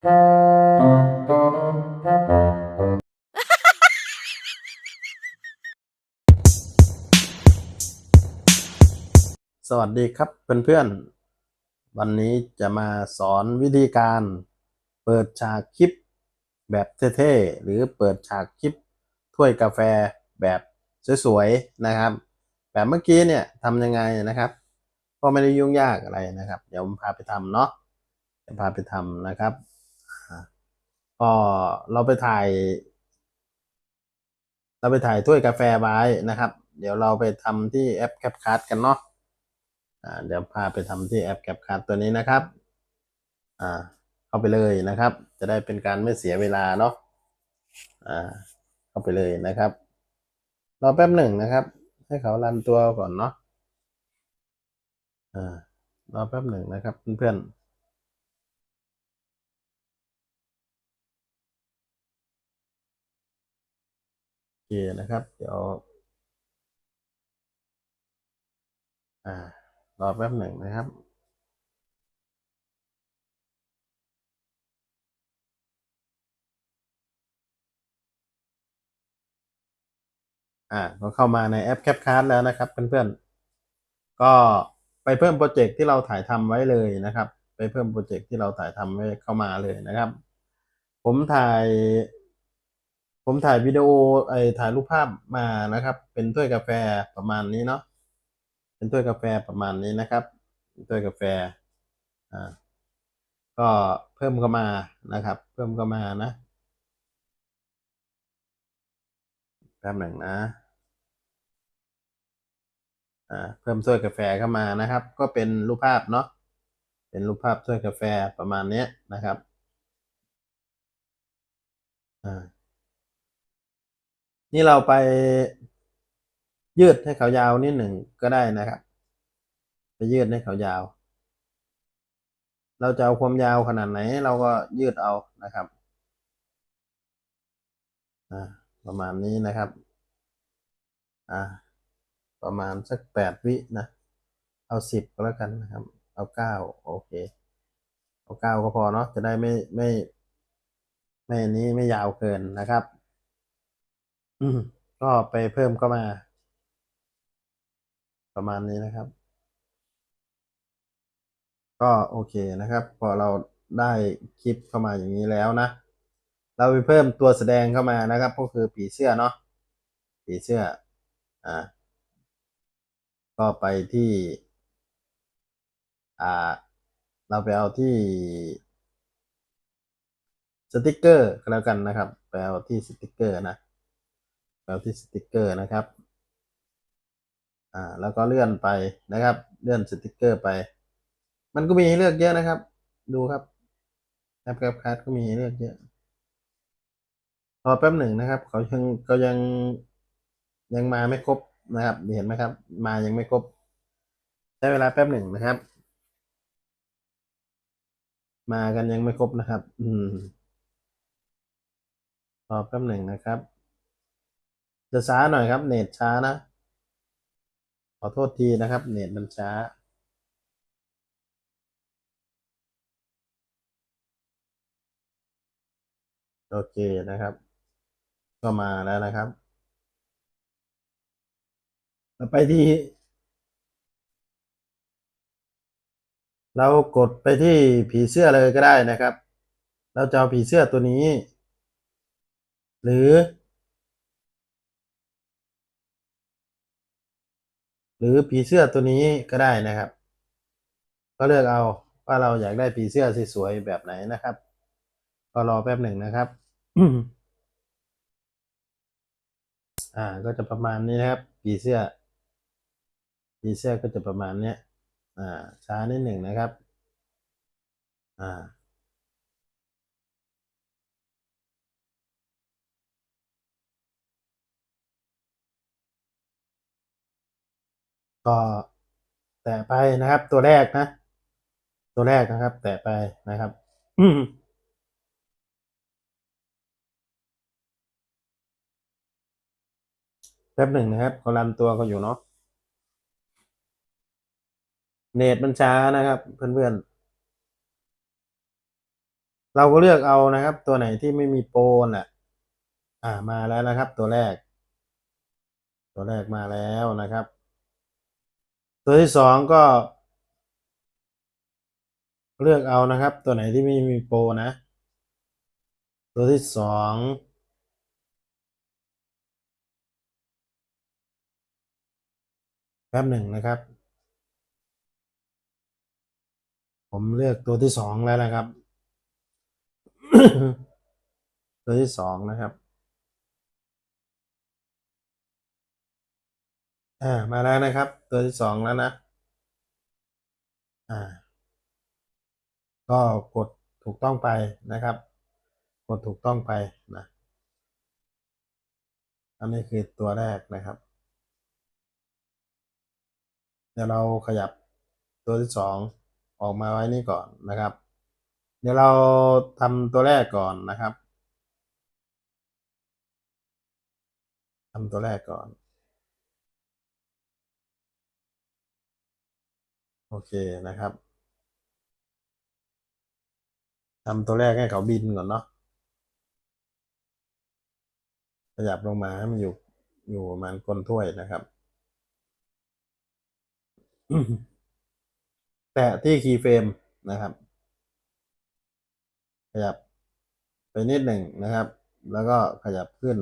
สวัสดีครับเพื่อนๆ วันนี้จะมาสอนวิธีการเปิดฉากคลิปแบบเท่ๆ หรือเปิดฉากคลิปถ้วยกาแฟแบบสวยๆ นะครับ แบบเมื่อกี้เนี่ยทำยังไงนะครับ ก็ไม่ได้ยุ่งยากอะไรนะครับ เดี๋ยวผมพาไปทำเนาะจะพาไปทำนะครับ ก็เราไปถ่าย เราไปถ่ายถ้วยกาแฟไว้นะครับ เดี๋ยวเราไปทำที่แอป CapCut กันเนาะอ่าเดี๋ยวพาไปทำที่แอป CapCut ตัวนี้นะครับ อ่า เข้าไปเลยนะครับ จะได้เป็นการไม่เสียเวลาเนาะอ่า เข้าไปเลยนะครับรอแป๊บหนึ่งนะครับ ให้เขารันตัวก่อนเนาะอ่ารอแป๊บหนึ่งนะครับเพื่อนๆ คนะครับ เดี๋ยว อ่ารอแป๊บหนึ่งนะครับอ่าก็เข้ามาในแอป CapCut แล้วนะครับเพื่อนๆ ก็ไปเพิ่มโปรเจกต์ที่เราถ่ายทำไว้เลยนะครับ ไปเพิ่มโปรเจกต์ที่เราถ่ายทำไว้เข้ามาเลยนะครับ ผมถ่าย ผมถ่ายวิดีโอไอถ่ายรูปภาพมานะครับ เป็นถ้วยกาแฟประมาณนี้เนาะเป็นถ้วยกาแฟประมาณนี้นะครับถ้วยกาแฟอ่าก็เพิ่มเข้ามานะครับ เพิ่มเข้ามานะแป๊บหนึ่งนะอ่าเพิ่มถ้วยกาแฟเข้ามานะครับ ก็เป็นรูปภาพเนาะเป็นรูปภาพถ้วยกาแฟประมาณนี้นะครับอ่า นี่เราไปยืดให้เขายาวนิดหนึ่งก็ได้นะครับ ไปยืดให้เขายาว เราจะเอาความยาวขนาดไหน เราก็ยืดเอานะครับประมาณนี้นะครับอ่าประมาณสักแปดวินะ เอาสิบก็แล้วกันนะครับ เอาเก้าโอเค เอาเก้าก็พอเนาะจะได้ไม่ไม่ไม่นี้ไม่ยาวเกินนะครับ อืมก็ไปเพิ่มเข้ามา ประมาณนี้นะครับ ก็โอเคนะครับ พอเราได้คลิปเข้ามาอย่างนี้แล้วนะ เราไปเพิ่มตัวแสดงเข้ามานะครับ ก็คือผีเสื้อเนาะผีเสื้ออ่าก็ไปที่อ่าเราไปเอาที่สติกเกอร์ก็แล้วกันนะครับ ไปเอาที่สติกเกอร์นะ ไปเอาที่สติกเกอร์นะครับ อ่า แล้วก็เลื่อนไปนะครับ เลื่อนสติกเกอร์ไป มันก็มีให้เลือกเยอะนะครับ ดูครับแอปแคปคัทก็มีให้เลือกเยอะรอแป๊บหนึ่งนะครับ เขายังก็ยังยังมาไม่ครบนะครับ เห็นไหมครับ มายังไม่ครบ ใช้เวลาแป๊บหนึ่งนะครับ มากันยังไม่ครบนะครับ อืมรอแป๊บหนึ่งนะครับ จะช้าหน่อยครับ เน็ตช้านะ ขอโทษทีนะครับ เน็ตมันช้า โอเคนะครับ ก็มาแล้วนะครับ ไปที่ เรากดไปที่ผีเสื้อเลยก็ได้นะครับ เราจะเอาผีเสื้อตัวนี้ หรือ หรือผีเสื้อตัวนี้ก็ได้นะครับ ก็เลือกเอาว่าเราอยากได้ผีเสื้อสวยๆแบบไหนนะครับ ก็รอแป๊บหนึ่งนะครับอ่าก็จะประมาณนี้นะครับผีเสื้อผีเสื้อก็จะประมาณเนี้ยอ่าช้านิดหนึ่งนะครับ อ่า ก็แตะไปนะครับ ตัวแรกนะ ตัวแรกนะครับ แตะไปนะครับแป๊บหนึ่งนะครับเขารันตัวเขาอยู่เนาะเน็ตมันช้านะครับ เพื่อนเราก็เลือกเอานะครับ ตัวไหนที่ไม่มีโปรน่ะ อ่ามาแล้วนะครับ ตัวแรก ตัวแรกมาแล้วนะครับ ตัวที่สองก็ เลือกเอานะครับ ตัวไหนที่ไม่มีโปรนะ ตัวที่สองแป๊บหนึ่งนะครับ ผมเลือกตัวที่สองแล้วนะครับ ตัวที่สองนะครับ อ่า มาแล้วนะครับ ตัวที่สองแล้วนะ อ่า ก็กดถูกต้องไปนะครับ กดถูกต้องไปนะ อันนี้คือตัวแรกนะครับ เดี๋ยวเราขยับตัวที่สองออกมาไว้นี่ก่อนนะครับ เดี๋ยวเราทำตัวแรกก่อนนะครับทำตัวแรกก่อน โอเคนะครับทำตัวแรกให้เขาบินก่อนเนาะขยับลงมาให้มันอยู่อยู่ประมาณก้นถ้วยนะครับ แตะที่คีย์เฟรมนะครับ ขยับไปนิดหนึ่งนะครับ แล้วก็ขยับขึ้น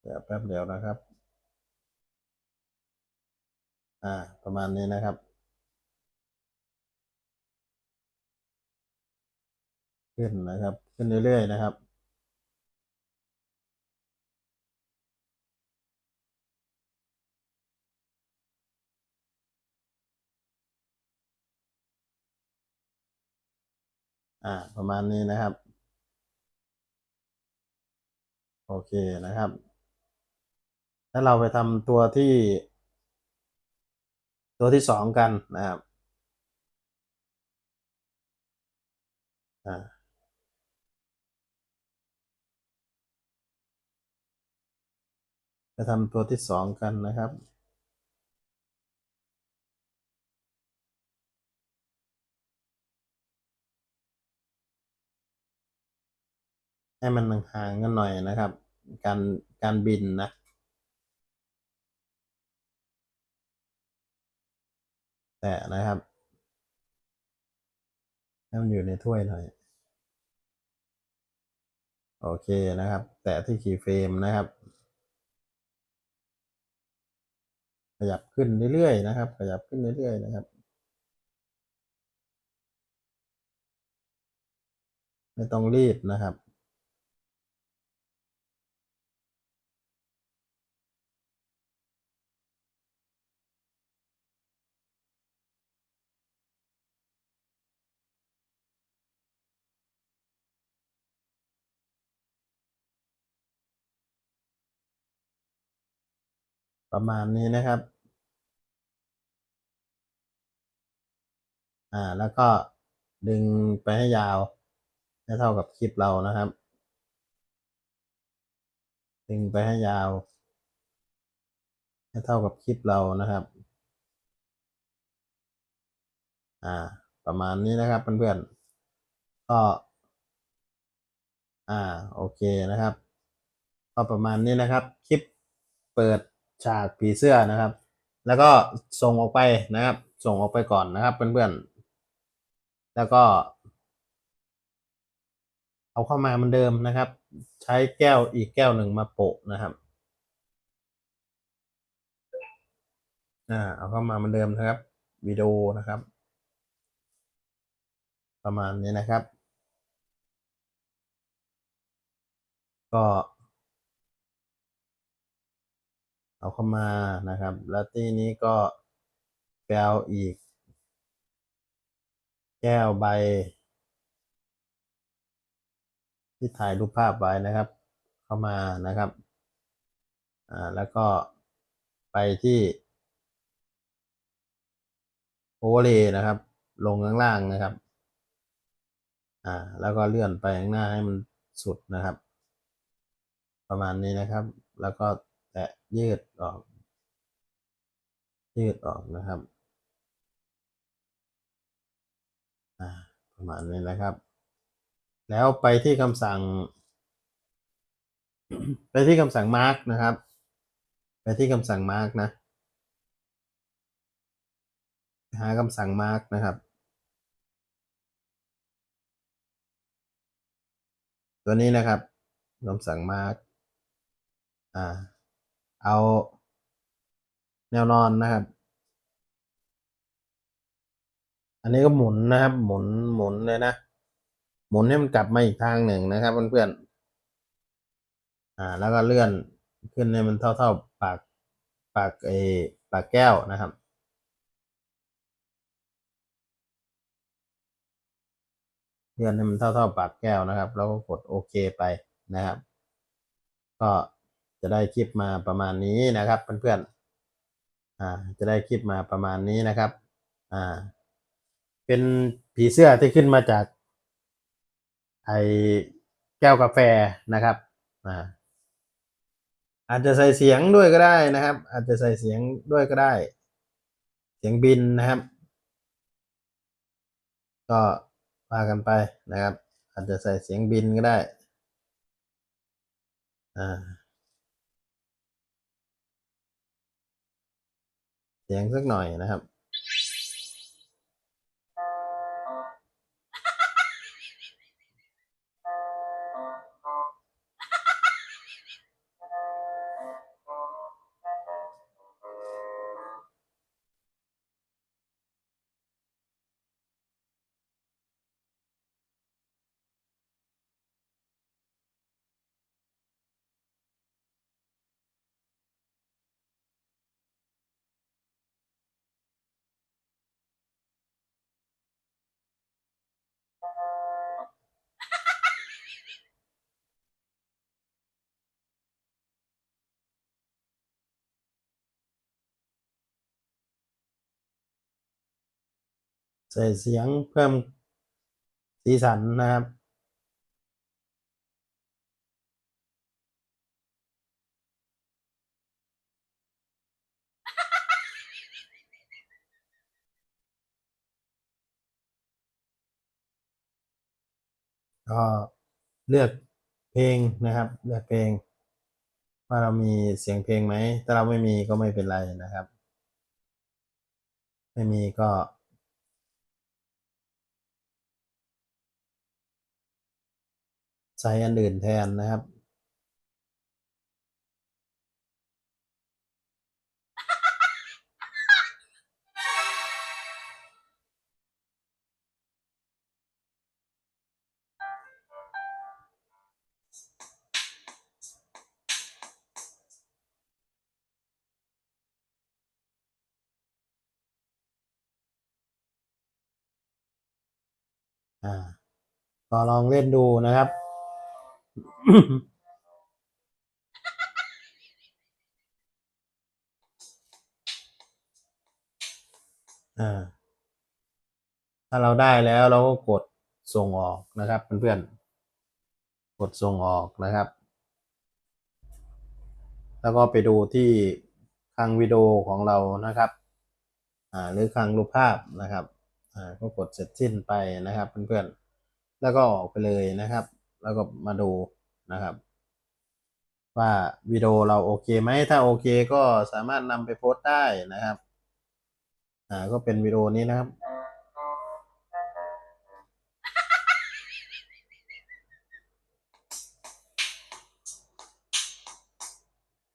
เดี๋ยวแป๊บเดียวนะครับ อ่า ประมาณนี้นะครับ ขึ้นนะครับ ขึ้นเรื่อยๆนะครับอ่าประมาณนี้นะครับ โอเคนะครับแล้วเราไปทำตัวที่ ตัวที่สองกันนะครับอ่าไปทำตัวที่สองกันนะครับให้มันห่างกันหน่อยนะครับ การการบินนะ แต่นะครับให้มันอยู่ในถ้วยหน่อย โอเคนะครับ แตะที่คีย์เฟรมนะครับ ขยับขึ้นเรื่อยๆนะครับ ขยับขึ้นเรื่อยๆนะครับไม่ต้องรีบนะครับ ประมาณนี้นะครับ อ่า แล้วก็ดึงไปให้ยาวให้เท่ากับคลิปเรานะครับ ดึงไปให้ยาว ให้เท่ากับคลิปเรานะครับ อ่า ประมาณนี้นะครับเพื่อนๆ ก็ อ่า โอเคนะครับ ก็ประมาณนี้นะครับ คลิปเปิด ฉากผีเสื้อนะครับ แล้วก็ส่งออกไปนะครับ ส่งออกไปก่อนนะครับเพื่อนๆแล้วก็ เอาเข้ามาเหมือนเดิมนะครับ ใช้แก้วอีกแก้วหนึ่งมาโปะนะครับอ่าเอาเข้ามาเหมือนเดิมนะครับวิดีโอนะครับ ประมาณนี้นะครับ ก็ เอาเข้ามานะครับ แล้วที่นี้ก็ไปเอาอีก แก้วใบ ที่ถ่ายรูปภาพไว้นะครับ เข้ามานะครับอ่าแล้วก็ไปที่โอเวอร์เลย์นะครับ ลงข้างล่างนะครับอ่าแล้วก็เลื่อนไปข้างหน้าให้มันสุดนะครับ ประมาณนี้นะครับ แล้วก็ แตะยืดออก ยืดออกนะครับอ่าประมาณนี้นะครับ แล้วไปที่คำสั่ง ไปที่คำสั่ง mark นะครับ ไปที่คำสั่ง mark นะ หาคำสั่ง mark นะครับตัวนี้นะครับคำสั่ง mark อ่า เอาแนวนอนนะครับ อันนี้ก็หมุนนะครับ หมุนหมุนเลยนะ หมุนให้มันกลับมาอีกทางหนึ่งนะครับเพื่อนๆอ่า แล้วก็เลื่อนขึ้นให้มันเท่าๆปากปากเอปากแก้วนะครับเลื่อนให้มันเท่าๆปากแก้วนะครับ แล้วก็กดโอเคไปนะครับ ก็ จะได้คลิปมาประมาณนี้นะครับเพื่อนๆอ่าจะได้คลิปมาประมาณนี้นะครับอ่าเป็นผีเสื้อที่ขึ้นมาจากไอแก้วกาแฟนะครับอ่าอาจจะใส่เสียงด้วยก็ได้นะครับ อาจจะใส่เสียงด้วยก็ได้ เสียงบินนะครับ ก็ว่ากันไปนะครับ อาจจะใส่เสียงบินก็ได้อ่า สียงสักหน่อยนะครับ ใส่เสียงเพิ่มสีสันนะครับก็เลือกเพลงนะครับ เลือกเพลง ว่าเรามีเสียงเพลงไหม ถ้าเราไม่มีก็ไม่เป็นไรนะครับ ไม่มีก็ ใส่อันอื่นแทนนะครับ อ่าก็ลองเล่นดูนะครับ อ่า ถ้าเราได้แล้วเราก็กดส่งออกนะครับเพื่อนๆ กดส่งออกนะครับ แล้วก็ไปดูที่คลังวิดีโอของเรานะครับ อ่า หรือคลังรูปภาพนะครับ อ่า ก็กดเสร็จสิ้นไปนะครับเพื่อนๆ แล้วก็ออกไปเลยนะครับ แล้วก็มาดูนะครับ ว่าวิดีโอเราโอเคไหมถ้าโอเคก็สามารถนำไปโพสต์ได้นะครับอ่าก็เป็นวิดีโอนี้นะครับ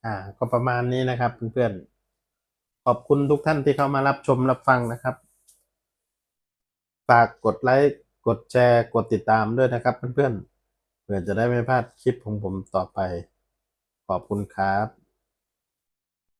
อ่าก็ประมาณนี้นะครับเพื่อนๆขอบคุณทุกท่านที่เข้ามารับชมรับฟังนะครับฝากกดไลค์กดแชร์กดติดตามด้วยนะครับเพื่อนๆ เพื่อจะได้ไม่พลาดคลิปของผมต่อไป ขอบคุณครับ